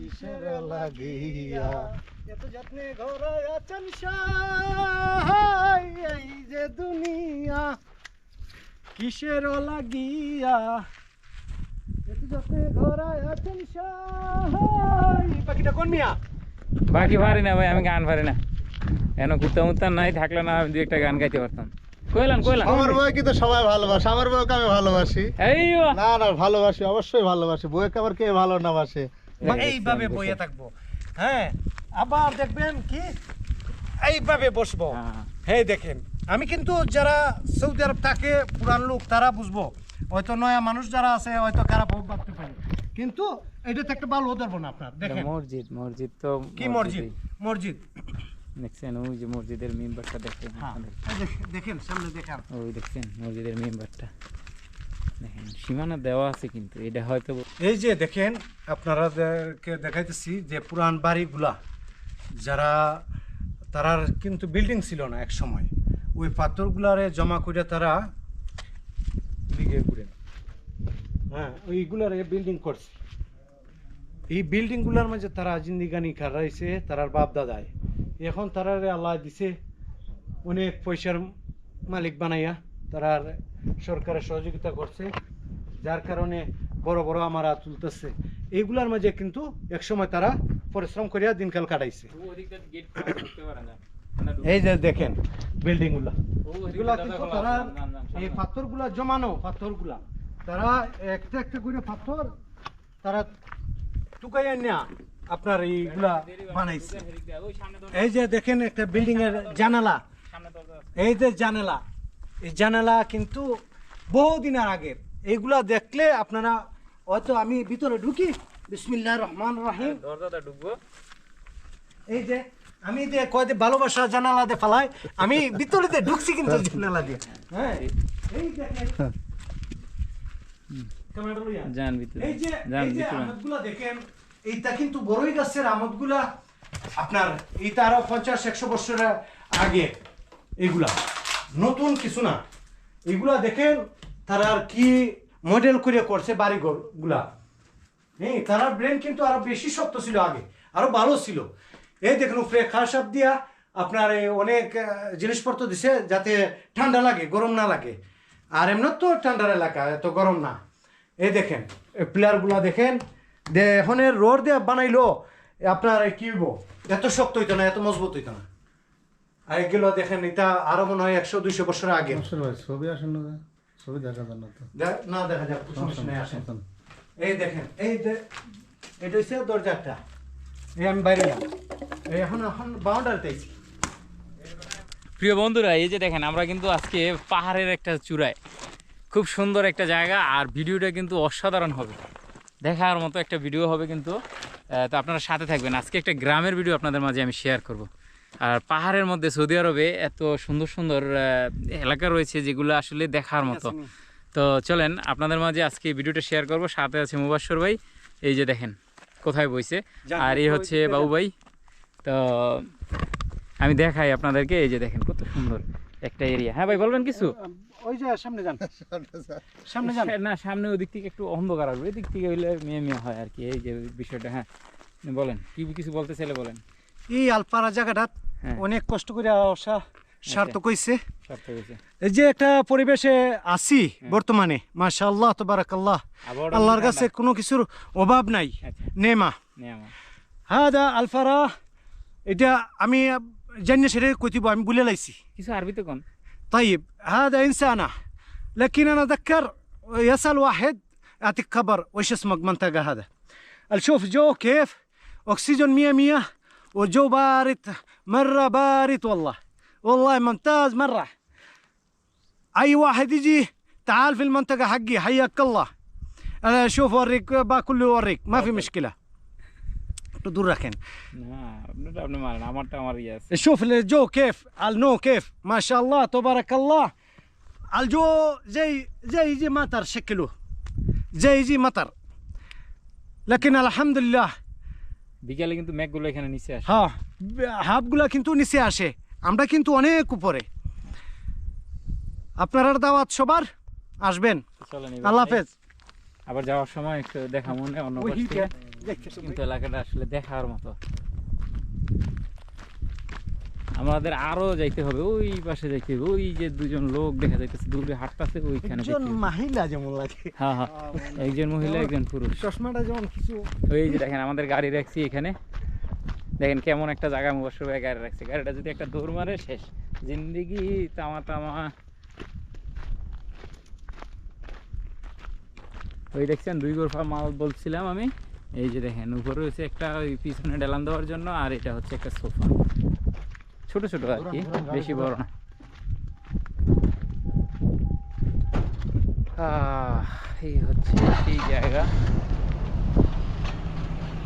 কিসের লাগিয়া? এত যত্নে ঘরায় আছেন এই যে দুনিয়া। কিসের লাগিয়া? এত যত্নে ঘরায় আছেন পাখিটা কোন মিয়া? বাকি পারি না ভাই আমি গান পারি না। এন কুত্তা মুত্তা নাই থাকলে না আমি দু একটা গান গাইতে পারতাম। কইলাম কইলাম। আমার বউকে তো সবাই ভালোবাসে আমার বউকে আমি ভালোবাসি। এই। না না ভালোবাসি অবশ্যই ভালোবাসি। বউকে আবার কে ভালো না বাসে? এইভাবে বইয়ে থাকব। হ্যাঁ আবার দেখবেন কি? এইভাবে বসবো। হ্যাঁ। হ্যাঁ। দেখেন আমি কিন্তু যারা সৌদি আরব থাকে পুরান লোক তারা বুঝব। হয়তো নয়া মানুষ যারা আছে হয়তো খারাপ ভাবতে পারে কিন্তু এটা তো একটা ভালো ধরবো না আপনার দেখেন। মসজিদ মসজিদ তো কি মসজিদ? মসজিদ। দেখছেন ওই যে মসজিদের মেম্বারটা হ্যাঁ দেখেন- দেখেন সামনে দেখান। ওই দেখছেন মসজিদের মেম্বারটা। দেখেন সীমানা দেওয়া আছে কিন্তু, এটা হয়তো এই যে দেখেন, আপনারাদেরকে দেখাইতেছি যে পুরান বাড়িগুলা, যারা তারার কিন্তু বিল্ডিং ছিল না এক সময়। ওই পাথরগুলারে জমা করে তারা লিগে ঘুরে হ্যাঁ ওইগুলারে বিল্ডিং করছে। এই বিল্ডিংগুলার মাঝে তারা জিন্দিগানি খারাইছে তারার বাপ দাদায় এখন তারারে আল্লাহ দিছে অনেক পয়সার মালিক বানাইয়া। তারার সরকারের সহযোগিতা করছে যার কারণে বড় বড় আমারা তুলতেছে। এইগুলার মাঝে কিন্তু একসময় তারা পরিশ্রম করিয়া দিনকাল কাটাইছে। এই যে দেখেন বিল্ডিংগুলা এগুলা কিন্তু তারা এই পাথরগুলা জমানো পাথরগুলা। তারা একটা একটা করে পাথর তারা টুকাইয়া নেয়া আপনার এইগুলা বানাইছে। এই যে দেখেন একটা বিল্ডিং এর জানালা। এই যে জানালা এই জানালা কিন্তু বহুদিনের আগের। এইগুলা দেখলে আপনারা হয়তো আমি ভিতরে ঢুকি বিসমিল্লাহ রহমান রাহিম। দরজাটা ঢুকবো। এই যে আমি যে কয় যে ভালোবাসা জানালা দিয়ে ফালাই আমি ভিতরে দিয়ে ঢুকছি কিন্তু জানালা দিয়ে। হ্যাঁ এই যান ভিতরে এই যে যান ভিতরে। আমদগুলা দেখেন এইটা কিন্তু বড়ই গাছের আমদগুলা আপনার এইটা আরও পঞ্চাশ একশো বছরের আগে এগুলা নতুন কিছু না। এগুলা দেখেন তারা আর কি মডেল করে করছে বাড়িঘরগুলা। হ্যাঁ তারা ব্রেন কিন্তু আরও বেশি শক্ত ছিল আগে, আরও ভালো ছিল। এই দেখুন উপরে খাসাপ দিয়া আপনার অনেক জিনিসপত্র দিছে যাতে ঠান্ডা লাগে, গরম না লাগে। আর এমন তো ঠান্ডার এলাকা, এত গরম না। এই দেখেন প্লেয়ারগুলা দেখেন এখন রোড দিয়ে বানাইলো, আপনার কি হইব? এত শক্ত হইতো না, এত মজবুত হইতো না। আর এগুলো দেখেন এটা আরও মনে হয় একশো দুইশো বছর আগে। ছবি আসেন না ছবি দেখা যান না তো। না দেখা যাক সমস্যা নেই আসেন। এই দেখেন এই এটা হচ্ছে দরজাটা। এই আমি বাইরে যাব। এই এখন এখন বাউন্ডারিতে প্রিয় বন্ধুরা এই যে দেখেন আমরা কিন্তু আজকে পাহাড়ের একটা চূড়ায়। খুব সুন্দর একটা জায়গা আর ভিডিওটা কিন্তু অসাধারণ হবে। দেখার মতো একটা ভিডিও হবে কিন্তু তো আপনারা সাথে থাকবেন। আজকে একটা গ্রামের ভিডিও আপনাদের মাঝে আমি শেয়ার করব। আর পাহাড়ের মধ্যে সৌদি আরবে এত সুন্দর সুন্দর এলাকা রয়েছে যেগুলো আসলে দেখার মতো। তো চলেন আপনাদের মাঝে আজকে ভিডিওটা শেয়ার করব। সাথে আছে মুবাশ্বর ভাই। এই যে দেখেন কোথায় বইছে? আর এই হচ্ছে বাবু ভাই তো আমি দেখাই আপনাদেরকে। এই যে দেখেন কত সুন্দর একটা এরিয়া হ্যাঁ ভাই বলবেন কিছু? ওই যে সামনে যান। সামনে যান। না সামনে ওদিক থেকে একটু অন্ধকার আসবে। এদিক থেকে হইলে মেয়ে মেয়ে হয় আর কি। এই যে বিষয়টা হ্যাঁ। বলেন কি কিছু বলতে চাইলে বলেন। এই আলপাড়া জায়গাটা হ্যাঁ। অনেক কষ্ট করে আসা সার্থক হয়েছে এই যে একটা পরিবেশে আছি হ্যাঁ। বর্তমানে মাশাআল্লাহ তবারাকাল্লাহ। আল্লাহর কাছে কোনো কিছুর অভাব নাই। আচ্ছা। নেমা। হ্যাঁ দা আলফারা এটা আমি জানি সেটা কইতিব আমি বলে লাইছি। কিছু আরবিতে কোন। দা هذا انسانه لكن انا ذكر يسال واحد اعطيك خبر وش اسمك দা আল শোফ জো কেফ অক্সিজেন মিয়া মিয়া والجو بارد مرة بارد والله. والله ممتاز مرة. أي واحد يجي تعال في المنطقة حقي حياك الله. أه، أنا أشوف أوريك باكل أوريك ما في مشكلة. تدور দূর شوف الجو كيف النو كيف. ما شاء الله تبارك الله. الجو زي زي يجي مطر شكله. زي يجي مطر. لكن الحمد لله বিকালে কিন্তু মেঘগুলো এখানে নিচে আসে। হ্যাঁ হাফগুলো কিন্তু নিচে আসে। আমরা কিন্তু অনেক উপরে। আপনার দাওয়াত সবার আসবেন। আল্লাহ হাফেজ। আবার যাওয়ার সময় একটু দেখা মনে অন্য কিন্তু এলাকাটা আসলে দেখার মতো। আমাদের আরও যাইতে হবে ওই পাশে যাইতে হবে ওই যে দুজন লোক দেখা যাইতেছে দূরে হাঁটতেছে ওইখানে একজন। মহিলা যেমন লাগে। হ্যাঁ হ্যাঁ একজন মহিলা একজন পুরুষ। চশমাটা যেমন কিছু। ওই যে দেখেন আমাদের গাড়ি রাখছি এখানে। দেখেন কেমন একটা জায়গা মুবাসর ভাই গাড়ি রাখছে। গাড়িটা যদি একটা দৌড় মারে শেষ। জিন্দিগি তামা তামা ওই দেখছেন দুই গোরফা মাল বলছিলাম আমি। এই যে দেখেন উপরে হচ্ছে একটা ওই পিছনে ডেলান দেওয়ার জন্য আর এটা হচ্ছে একটা সোফা। ছোট ছোট আর কি, বেশি বড় না। এই হচ্ছে সেই জায়গা।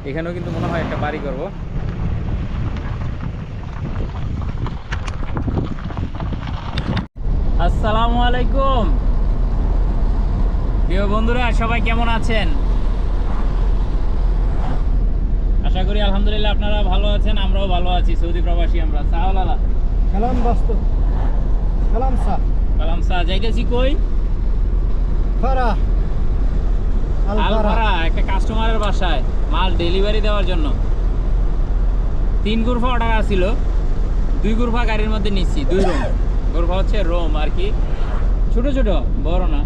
এখানেও কিন্তু মনে হয় একটা বাড়ি করব। আসসালামু আলাইকুম। প্রিয় বন্ধুরা, সবাই কেমন আছেন? আশা করি আলহামদুলিল্লাহ আপনারা ভালো আছেন আমরাও ভালো আছি সৌদি প্রবাসী আমরা। সাহলালা কালাম কালাম কালাম যাইতেছি কই? ফারা। আলভারা একটা কাস্টমারের বাসায় মাল ডেলিভারি দেওয়ার জন্য। তিন গুরফা অর্ডার আসছিল দুই গুরফা গাড়ির মধ্যে নিচ্ছি দুই রোম গুরফা হচ্ছে রোম আর কি। ছোট ছোট বড় না।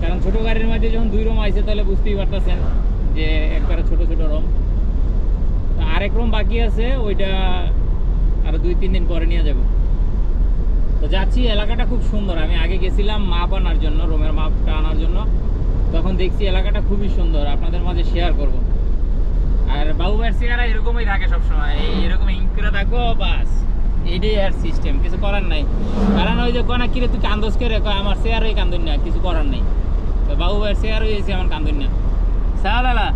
কারণ ছোট গাড়ির মধ্যে যখন দুই রোম আইছে তাহলে বুঝতেই পারতেছেন। যে একবারে ছোট ছোট তো আরেক রোম বাকি আছে, ওইটা আরও দুই, তিন দিন পরে নিয়ে যাব। তো যাচ্ছি, এলাকাটা খুব সুন্দর। আমি আগে গেছিলাম মাপ আনার জন্য রোমের মাপটা আনার জন্য। তখন দেখছি এলাকাটা খুবই সুন্দর, আপনাদের মাঝে শেয়ার করব। আর বাবু ভাইয়ের চেহারা এরকমই থাকে সবসময় এরকম ইঙ্কুরা থাকব বাস। এইটাই আর সিস্টেম কিছু করার নাই। কারণ ওই যে কনা কিরে, তুই কান্দোস কয়, আমার চেয়ারই কান্দুন না কিছু করার নেই। তো বাবু ভাইয়ের চেয়ার হয়েছে আমার কান্দুন না সালালা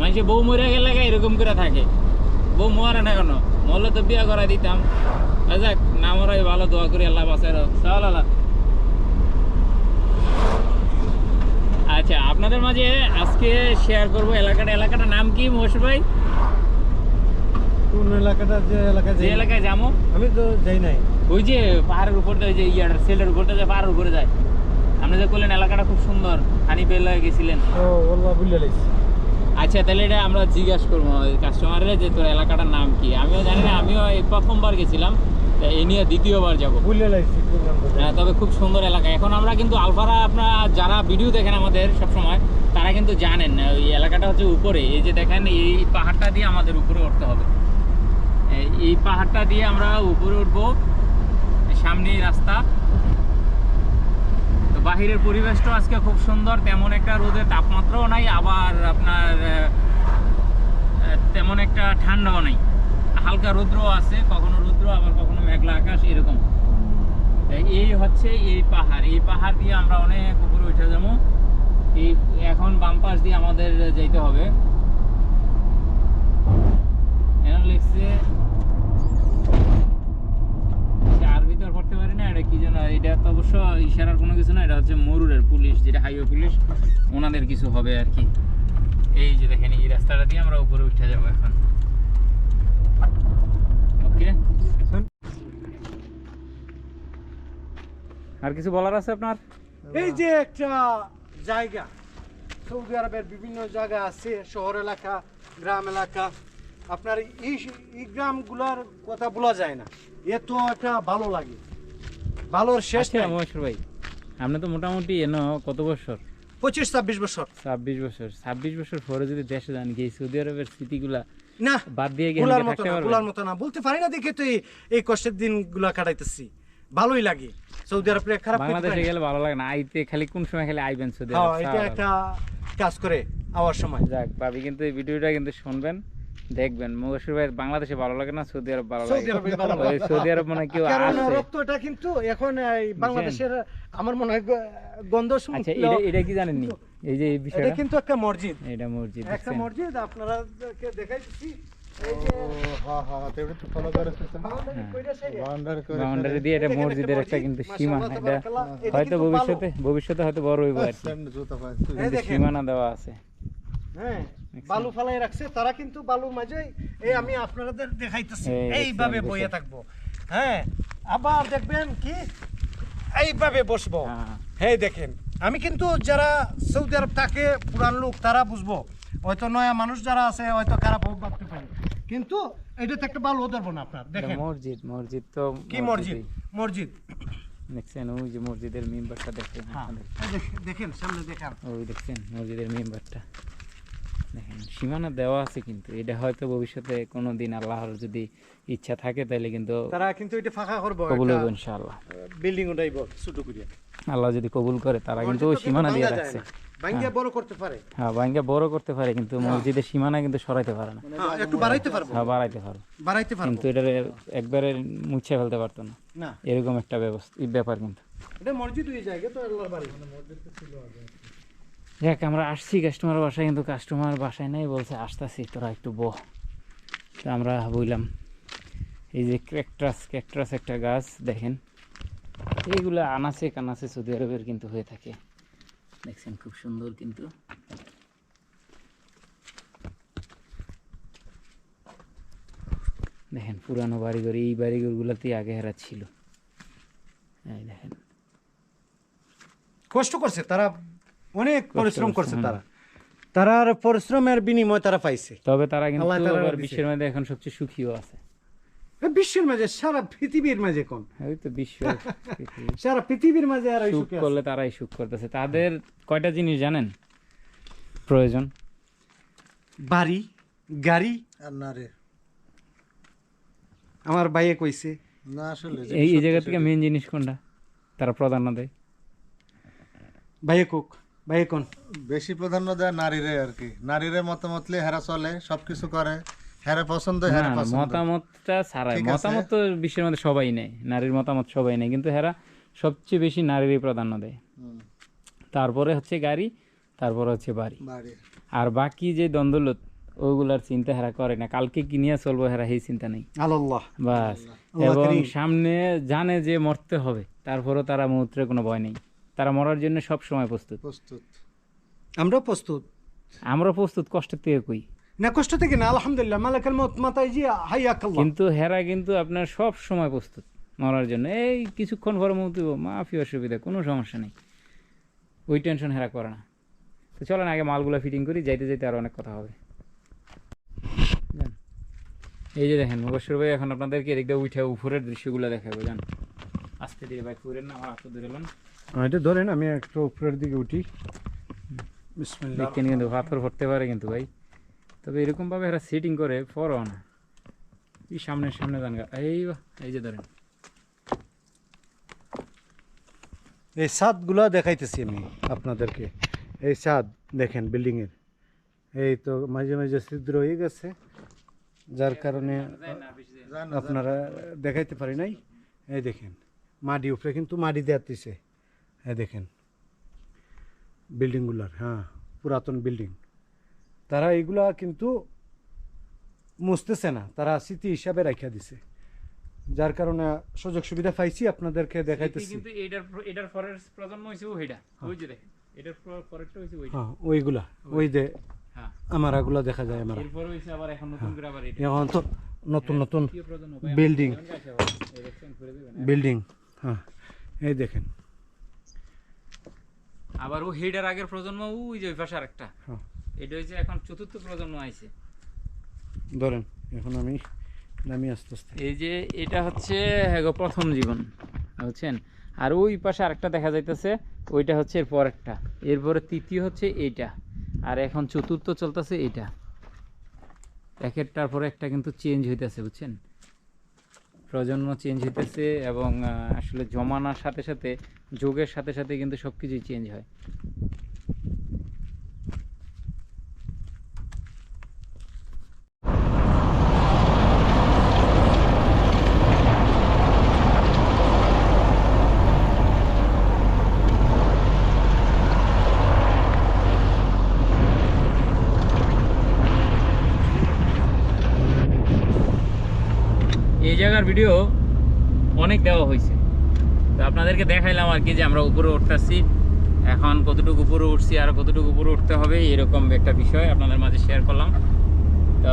মানুষে বউ মরে গেলে এরকম করে থাকে? বউ মরে না কেন? মরলে তো বিয়ে করা দিতাম। যাক না মরাই ভালো দোয়া করি আল্লাহ বাসায় সালালা আচ্ছা আপনাদের মাঝে আজকে শেয়ার করব এলাকাটা। এলাকাটার নাম কি মহেশ ভাই? কোন এলাকাটা যে এলাকায় যে এলাকায় যাব? আমি তো যাই নাই। ওই যে পাহাড়ের উপর দিয়ে ওই যে ইয়ার সেলের উপরটা যে পাহাড়ের উপরে যায়। আপনি যে করলেন এলাকাটা খুব সুন্দর। হানি বেল হয়ে গেছিলেন। আচ্ছা তাহলে এটা আমরা জিজ্ঞাসা করব কাস্টমারের যে তোর এলাকাটার নাম কি? আমিও জানি না আমিও এই প্রথমবার গেছিলাম তা এই নিয়ে দ্বিতীয়বার যাব। হ্যাঁ, তবে খুব সুন্দর এলাকা। এখন আমরা কিন্তু আলফারা আপনারা যারা ভিডিও দেখেন আমাদের সব সময় তারা কিন্তু জানেন না ওই এলাকাটা হচ্ছে উপরে। এই যে দেখেন এই পাহাড়টা দিয়ে আমাদের উপরে উঠতে হবে। এই- পাহাড়টা দিয়ে আমরা উপরে উঠবো সামনেই রাস্তা। বাহিরের পরিবেশটা আজকে খুব সুন্দর, তেমন একটা রোদের তাপমাত্রাও নাই, আবার আপনার তেমন একটা ঠান্ডাও নাই। হালকা রৌদ্রও আছে, কখনো রৌদ্র, আবার কখনো মেঘলা আকাশ, এরকম। এই হচ্ছে এই পাহাড়। এই পাহাড় দিয়ে আমরা অনেক উপরে উঠে যাব। এই এখন বাম পাশ দিয়ে আমাদের যেতে হবে। লিখছে আচ্ছা, আর ভিতর পড়তে পারি না এটা কি যেন, এটা তো অবশ্য ইশারার কোনো কিছু না, এটা হচ্ছে মরুরের পুলিশ, যেটা হাইওয়ে পুলিশ, ওনাদের কিছু হবে আর কি। এই যে দেখেন, এই রাস্তাটা দিয়ে আমরা উপরে উঠে যাব এখন। ওকে? আর কিছু বলার আছে আপনার? এই যে একটা জায়গা, সৌদি আরবের বিভিন্ন জায়গা আছে, শহর এলাকা, গ্রাম এলাকা। আপনার এই গ্রামগুলার কথা বলা যায় না। এত একটা ভালো লাগে। ভালোর শেষ আচ্ছা নাই। মহেশ্বর ভাই আপনি তো মোটামুটি এনো কত বছর? পঁচিশ ছাব্বিশ বছর। ছাব্বিশ বছর। ছাব্বিশ বছর পরে যদি দেশে যান গিয়ে সৌদি আরবের স্মৃতিগুলা না বাদ দিয়ে ভুলার মতো না বলতে পারি না দেখে তো এই- কষ্টের দিনগুলা কাটাইতেছি। ভালোই লাগে। সৌদি আরব খারাপ বাংলাদেশে গেলে ভালো লাগে না। আইতে খালি কোন সময় খালি আইবেন সৌদি আরব? হ্যাঁ এটা একটা কাজ করে আওয়ার সময়। যাক ভাবি কিন্তু এই ভিডিওটা কিন্তু শুনবেন। দেখবেন মহেশ্বর ভাই বাংলাদেশে ভালো লাগে না সৌদি আরব ভালো লাগে? সৌদি আরব মানে কেউ কারণ রক্তটা কিন্তু এখন এই বাংলাদেশের আমার মনে হয় গন্ধ আচ্ছা এটা এটা কি জানেননি? এই যে এই এটা কিন্তু একটা মসজিদ। এটা মসজিদ একটা মসজিদ আপনারা দেখাই দিচ্ছি এই যে তেমনি তো ফলো করে boundary। কইরা side এ। বাউন্ডারি দিয়ে এটা এটা মসজিদের একটা কিন্তু সীমা। এটা হয়তো ভবিষ্যতে ভবিষ্যতে হয়তো বড় হইব আর কি। সীমানা দেওয়া আছে। হ্যাঁ বালু ফালাই রাখছে তারা কিন্তু বালুর মাঝে এই আমি আপনাদের দেখাইতেছি এইভাবে বইয়ে থাকব। হ্যাঁ আবার দেখবেন কি এইভাবে বসবো। হ্যাঁ। হ্যাঁ। দেখেন আমি কিন্তু যারা সৌদি আরব থাকে পুরান লোক তারা বুঝব। হয়তো নয়া মানুষ যারা আছে হয়তো খারাপ ভাবতে পারে। কিন্তু এটা তো একটা ভালো ধরবো না আপনার দেখেন। মসজিদ মসজিদ তো কি মসজিদ? মসজিদ। দেখছেন ওই যে মসজিদের মেম্বারটা দেখছেন হ্যাঁ দেখেন সামনে দেখান। ওই দেখছেন মসজিদের মেম্বারটা। দেখেন সীমানা দেওয়া আছে কিন্তু। এটা হয়তো ভবিষ্যতে কোনো দিন আল্লাহর যদি ইচ্ছা থাকে তাহলে কিন্তু তারা কিন্তু এটা ফাঁকা করব কবুল হইব ইনশাআল্লাহ। বিল্ডিং উঠাইব ছোট করিয়া। আল্লাহ যদি কবুল করে তারা কিন্তু ওই সীমানা দিয়ে রাখছে। ভাঙ্গিয়া বড় করতে পারে। হ্যাঁ ভাঙ্গা বড় করতে পারে কিন্তু মসজিদের সীমানা কিন্তু সরাইতে পারে না। হ্যাঁ, একটু বাড়াইতে পারব। হ্যাঁ বাড়াইতে পারে বাড়াইতে পারব। কিন্তু এটার একবারে মুছে ফেলতে পারতো না। না। এরকম একটা ব্যবস্থা ব্যাপার কিন্তু। এটা মসজিদ হয়ে যায় তো আল্লাহর বাড়ি। দেখ, আমরা আসছি কাস্টমার বাসায়, কিন্তু কাস্টমার বাসায় নাই বলছে, আসতেছি, তোরা একটু বহ। তো আমরা বললাম, এই যে ক্যাকটাস ক্যাকটাস একটা গাছ, দেখেন। এইগুলো আনাচে কানাচে সৌদি আরবের কিন্তু হয়ে থাকে। দেখছেন, খুব সুন্দর কিন্তু। দেখেন, পুরানো বাড়িঘর, এই বাড়িঘরগুলোতেই আগে হেরা ছিল। দেখেন। কষ্ট করছে, তারা অনেক পরিশ্রম করছে করছে, তারা। তারার পরিশ্রমের বিনিময় তারা পাইছে। তবে তারা কিন্তু আবার বিশ্বের মধ্যে এখন সবচেয়ে সুখীও আছে। বিশ্বের মাঝে সারা পৃথিবীর মাঝে কোন? ওই তো বিশ্ব সারা পৃথিবীর মাঝে আর সুখ করলে তারাই সুখ করতেছে। তাদের কয়টা জিনিস জানেন? প্রয়োজন। বাড়ি গাড়ি। আর না রে আমার ভাইয়ে কইছে। না আসলে এই এই জায়গা থেকে মেন জিনিস কোনটা? তারা প্রাধান্য দেয়। ভাইয়ে কোক। ভাইয়ে কোন বেশি প্রাধান্য দেয় নারীরে আর কি। নারীরে মতামতলে হেরা চলে সবকিছু করে। হেরা পছন্দ হেরা পছন্দ। মতামতটা ছাড়াই মতামত তো বিশ্বের মধ্যে সবাই নেয়। নারীর মতামত সবাই নেয় কিন্তু হেরা সবচেয়ে বেশি নারীরই প্রাধান্য দেয়। তারপরে হচ্ছে গাড়ি তারপরে হচ্ছে বাড়ি। আর বাকি যে দ্বন্দ্বলত ওগুলার চিন্তা হেরা করে না। কালকে কি নিয়ে চলবো হেরা সেই চিন্তা নেই। আল্লাহ। বাস। এবং সামনে জানে যে মরতে হবে তারপরও তারা মুহূর্তে কোনো ভয় নেই। তারা মরার জন্য সব সময় প্রস্তুত। প্রস্তুত। আমরা প্রস্তুত। আমরা প্রস্তুত কষ্টের থেকে কই? না কষ্ট থেকে না আলহামদুলিল্লাহ মালাকাল মত মাতাই জি হাইয়াকাল্লাহ। কিন্তু হেরা কিন্তু আপনার সব সময় প্রস্তুত মরার জন্য। এই কিছুক্ষণ পরে মুক্তি মাফি অসুবিধা কোনো সমস্যা নেই। ওই টেনশন হেরা করে না। তো চলেন আগে মালগুলো ফিটিং করি যাইতে যাইতে আরও অনেক কথা হবে। এই যে দেখেন মুবাসর ভাই এখন আপনাদেরকে এদিক দিয়ে উঠে উপরের দৃশ্যগুলো দেখাবো জান আস্তে ধীরে বাইক করেন না আমার হাতে ধরে এটা ধরেন আমি একটু উপরের দিকে উঠি। বিসমিল্লাহ দেখেন কিন্তু পাথর পড়তে পারে কিন্তু ভাই। তবে এরকম ভাবে এরা সেটিং করে পরও না এই সামনে সামনে গান গা। এই এই যে ধরেন। এই ছাদগুলা দেখাইতেছি আমি আপনাদেরকে। এই ছাদ দেখেন বিল্ডিং এর এই তো মাঝে মাঝে ছিদ্র হয়ে গেছে। যার কারণে আপনারা দেখাইতে পারি নাই। এই দেখেন মাটি উপরে কিন্তু মাটি দেওয়াতেছে এই দেখেন। বিল্ডিংগুলার হ্যাঁ পুরাতন বিল্ডিং। তারা এইগুলা কিন্তু মুছতেছে না তারা স্মৃতি হিসাবে রাখিয়া দিছে। যার কারণে সুযোগ সুবিধা পাইছি আপনাদেরকে দেখাইতেছি। কিন্তু এটার এটার পরের প্রজন্ম হইছে ওইটা ওই যে দেখেন এটার পরেরটা হইছে ওইটা। হ্যাঁ ওইগুলা ওই যে হ্যাঁ। আমারাগুলো দেখা যায় আমার। এরপর হইছে আবার এখন নতুন করে আবার এটা। এখন তো নতুন নতুন বিল্ডিং। আমার হ্যাঁ। বিল্ডিং হ্যাঁ এই দেখেন। আবার ও হেডার আগের প্রজন্ম ওই যে ওই পাশে আরেকটা। হ্যাঁ। এটা হইছে এখন চতুর্থ প্রজন্ম আইছে। ধরেন এখন আমি নামি আস্তে আস্তে। এই যে এটা হচ্ছে প্রথম জীবন বুঝছেন? আর ওই পাশে আরেকটা দেখা যাইতেছে ওইটা হচ্ছে এর পরেরটা। এরপরে তৃতীয় হচ্ছে এইটা। আর এখন চতুর্থ চলতেছে এইটা। একটার পরে একটা কিন্তু চেঞ্জ হইতেছে বুঝছেন? প্রজন্ম চেঞ্জ হইতেছে এবং আসলে জমানার সাথে সাথে, যুগের সাথে সাথে কিন্তু সব কিছুই চেঞ্জ হয় এই জায়গার ভিডিও অনেক দেওয়া হয়েছে। তো আপনাদেরকে দেখাইলাম আর কি যে আমরা উপরে উঠতেছি। এখন কতটুকু উপরে উঠছি আর কতটুকু উপরে উঠতে হবে এরকম একটা বিষয় আপনাদের মাঝে শেয়ার করলাম। তো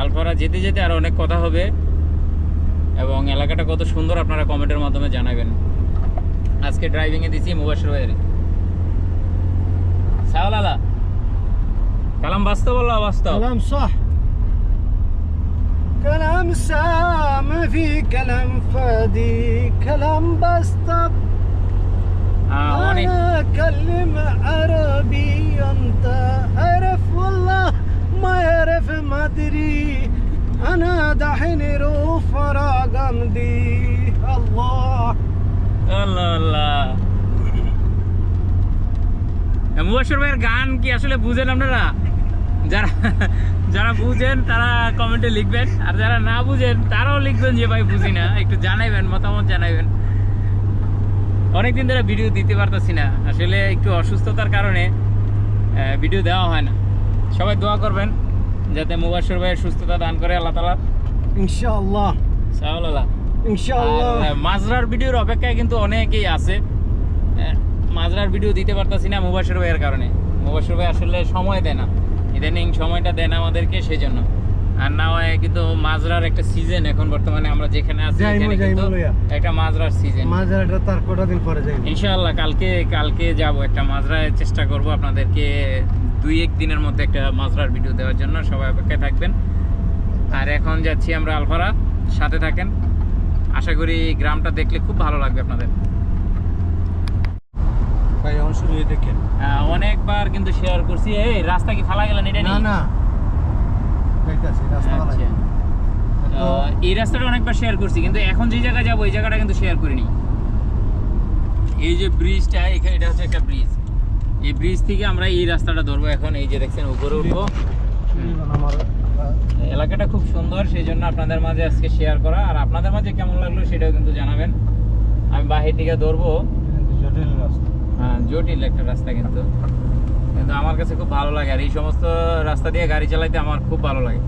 আলফারা যেতে যেতে আর অনেক কথা হবে এবং এলাকাটা কত সুন্দর আপনারা কমেন্টের মাধ্যমে জানাবেন। আজকে ড্রাইভিংয়ে দিচ্ছি মুবাসের বাজারে সাহলালা কালাম বাস্তব বললা বাস্তব? কালাম كلام سام في كلام فادي كلام بسطب আহ, অনেক انا اكلم عربي انت عارف والله ما يعرف ما ادري انا دحين روح فراغ امدي الله আল্লাহ আল্লাহ মুবাশির ভাইয়ের গান কি আসলে বুঝেন আপনারা যারা যারা বুঝেন তারা কমেন্টে লিখবেন। আর যারা না বুঝেন তারাও লিখবেন যে ভাই বুঝি না। একটু জানাইবেন মতামত জানাইবেন। অনেকদিন ধরে ভিডিও দিতে পারতেছি না। আসলে একটু অসুস্থতার কারণে ভিডিও দেওয়া হয় না। সবাই দোয়া করবেন যাতে মুবাসুর ভাইয়ের সুস্থতা দান করে আল্লাহ তালা ইনশাল্লাহ সাউলাল্লাহ মাজরার ভিডিওর অপেক্ষায় কিন্তু অনেকেই আছে। মাজরার ভিডিও দিতে পারতেছি না মুবাসুর ভাইয়ের কারণে। মুবাসুর ভাই আসলে সময় দেয় না। ইদানিং সময়টা দেন আমাদেরকে সেই জন্য আর না হয় কিন্তু মাজরার একটা সিজন এখন বর্তমানে আমরা যেখানে আছি এখানে কিন্তু একটা মাজরার সিজন মাঝারটা তার কটা দিন পরে যাই ইনশাআল্লাহ কালকে কালকে যাব একটা মাজরায় চেষ্টা করব আপনাদেরকে দুই এক দিনের মধ্যে একটা মাজরার ভিডিও দেওয়ার জন্য। সবাই অপেক্ষায় থাকবেন। আর এখন যাচ্ছি আমরা আলফারা। সাথে থাকেন। আশা করি গ্রামটা দেখলে খুব ভালো লাগবে আপনাদের। ভাই এখন শুরু হয়ে দেখেন। আহ, অনেকবার কিন্তু শেয়ার করছি। এই রাস্তা কি ফালা গেলেন এটা না না। যাইতাছি রাস্তা ভালো আচ্ছা। তো এই রাস্তাটা অনেকবার শেয়ার করছি কিন্তু এখন যে জায়গায় যাব এই জায়গাটা কিন্তু শেয়ার করিনি। এই যে ব্রিজটা এখানে এটা হচ্ছে একটা ব্রিজ এই ব্রিজ থেকে আমরা এই রাস্তাটা ধরবো। এখন এই যে দেখছেন উপরে উঠবো। এলাকাটা খুব সুন্দর সেই জন্য আপনাদের মাঝে আজকে শেয়ার করা। আর আপনাদের মাঝে কেমন লাগল সেটাও কিন্তু জানাবেন। আমি বাহির থেকে ধরবো। হ্যাঁ জটিল একটা রাস্তা কিন্তু। কিন্তু আমার কাছে খুব ভালো লাগে। আর এই সমস্ত রাস্তা দিয়ে গাড়ি চালাইতে আমার খুব ভালো লাগে।